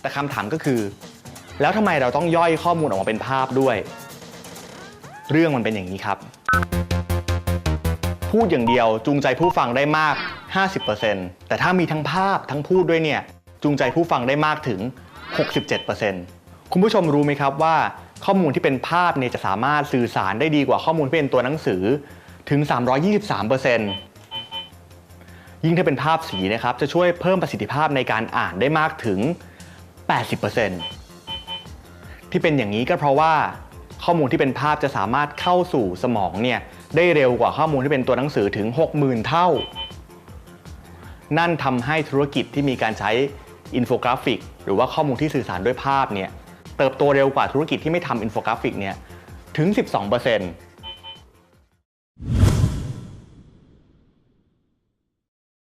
แต่คำถามก็คือ แล้วทำไมเราต้องย่อยข้อมูลออกมาเป็นภาพด้วย เรื่องมันเป็นอย่างนี้ครับ พูดอย่างเดียวจูงใจผู้ฟังได้มาก 50%แต่ถ้ามีทั้งภาพทั้งพูดด้วยเนี่ยจูงใจผู้ฟังได้มากถึง 67%คุณผู้ชมรู้ไหมครับว่า ข้อมูลที่เป็นภาพเนี่ยจะสามารถสื่อสารได้ดีกว่าข้อมูลที่เป็นตัวหนังสือถึง 323%ยิ่งถ้าเป็นภาพสีนะครับ จะช่วยเพิ่มประสิทธิภาพในการอ่านได้มากถึง 80%ที่เป็นอย่างนี้ก็เพราะว่าข้อมูลที่เป็นภาพจะสามารถเข้าสู่สมองเนี่ยได้เร็วกว่าข้อมูลที่เป็นตัวหนังสือถึง 60,000 เท่า นั่นทำให้ธุรกิจที่มีการใช้อินโฟกราฟิก หรือว่าข้อมูลที่สื่อสารด้วยภาพเนี่ยเติบโตเร็วกว่าธุรกิจที่ไม่ทำอินโฟกราฟิกเนี่ยถึง 12%